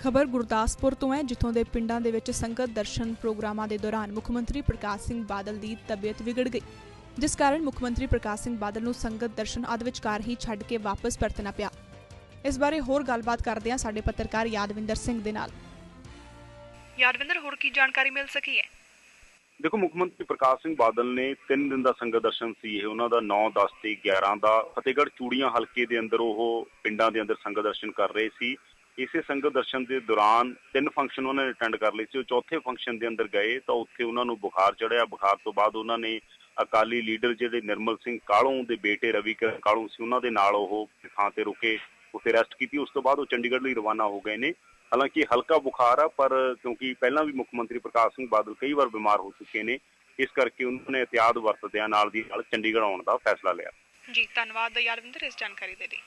ਖਬਰ ਗੁਰਦਾਸਪੁਰ ਤੋਂ ਹੈ ਜਿੱਥੋਂ ਦੇ ਪਿੰਡਾਂ ਦੇ ਵਿੱਚ ਸੰਗਤ ਦਰਸ਼ਨ ਪ੍ਰੋਗਰਾਮਾਂ ਦੇ ਦੌਰਾਨ ਮੁੱਖ ਮੰਤਰੀ ਪ੍ਰਕਾਸ਼ ਸਿੰਘ ਬਾਦਲ ਦੀ ਤਬੀਅਤ ਵਿਗੜ ਗਈ ਜਿਸ ਕਾਰਨ ਮੁੱਖ ਮੰਤਰੀ ਪ੍ਰਕਾਸ਼ ਸਿੰਘ ਬਾਦਲ ਨੂੰ ਸੰਗਤ ਦਰਸ਼ਨ ਅੱਧ ਵਿਚਕਾਰ ਹੀ ਛੱਡ ਕੇ ਵਾਪਸ ਪਰਤਣਾ ਪਿਆ। ਇਸ ਬਾਰੇ ਹੋਰ ਗੱਲਬਾਤ ਕਰਦੇ ਹਾਂ ਸਾਡੇ ਪੱਤਰਕਾਰ ਯਾਦਵਿੰਦਰ ਸਿੰਘ ਦੇ ਨਾਲ। ਯਾਦਵਿੰਦਰ ਹੋਰ ਕੀ ਜਾਣਕਾਰੀ ਮਿਲ ਸਕੀ ਹੈ? ਦੇਖੋ ਮੁੱਖ ਮੰਤਰੀ ਪ੍ਰਕਾਸ਼ ਸਿੰਘ ਬਾਦਲ ਨੇ 3 ਦਿਨ ਦਾ ਸੰਗਤ ਦਰਸ਼ਨ ਸੀ ਇਹ ਉਹਨਾਂ ਦਾ 9 10 ਤੇ 11 ਦਾ। ਫਤਿਹਗੜ੍ਹ ਚੂੜੀਆਂ ਹਲਕੇ ਦੇ ਅੰਦਰ ਉਹ ਪਿੰਡਾਂ ਦੇ ਅੰਦਰ ਸੰਗਤ ਦਰਸ਼ਨ ਕਰ ਰਹੇ ਸੀ। ਇਸੇ ਸੰਗਤ ਦਰਸ਼ਨ ਦੇ ਦੌਰਾਨ ਤਿੰਨ ਫੰਕਸ਼ਨ ਉਹਨਾਂ ਨੇ ਅਟੈਂਡ ਕਰ ਲਏ ਸੀ। ਉਹ ਚੌਥੇ ਫੰਕਸ਼ਨ ਦੇ ਅੰਦਰ ਗਏ ਤਾਂ ਉੱਥੇ ਉਹਨਾਂ ਨੂੰ ਬੁਖਾਰ ਚੜਿਆ ਬੁਖਾਰ ਤੋਂ ਬਾਅਦ ਉਹਨਾਂ ਨੇ ਅਕਾਲੀ ਲੀਡਰ ਜਿਹੜੇ ਨਿਰਮਲ ਸਿੰਘ ਕਾਲੋਂ ਦੇ ਬੇਟੇ ਰਵੀ ਕਾਲੋਂ ਸੀ, ਉਹਨਾਂ ਦੇ ਨਾਲ ਉਹ ਥਾਂ ਤੇ ਰੁਕੇ, ਉੱਥੇ ਰੈਸਟ ਕੀਤੀ। ਉਸ ਤੋਂ ਬਾਅਦ ਉਹ ਚੰਡੀਗੜ੍ਹ ਲਈ ਰਵਾਨਾ ਹੋ ਗਏ ਨੇ। ਹਾਲਾਂਕਿ ਹਲਕਾ ਬੁਖਾਰ ਆ, ਪਰ ਕਿਉਂਕਿ ਪਹਿਲਾਂ ਵੀ ਮੁੱਖ ਮੰਤਰੀ ਪ੍ਰਕਾਸ਼ ਸਿੰਘ ਬਾਦਲ ਕਈ ਵਾਰ ਬਿਮਾਰ ਹੋ ਚੁੱਕੇ ਨੇ, ਇਸ ਕਰਕੇ ਉਹਨਾਂ ਨੇ ਇhtiyਾਤ ਵਰਤਦਿਆਂ ਨਾਲ ਦੀ ਨਾਲ ਚੰਡੀਗੜ੍ਹ ਆਉਣ ਦਾ ਫੈਸਲਾ ਲਿਆ। ਜੀ, ਧੰਨਵਾਦ ਯਾਦਵਿੰਦਰ ਇਸ ਜਾਣਕਾਰੀ ਦੇ ਲਈ।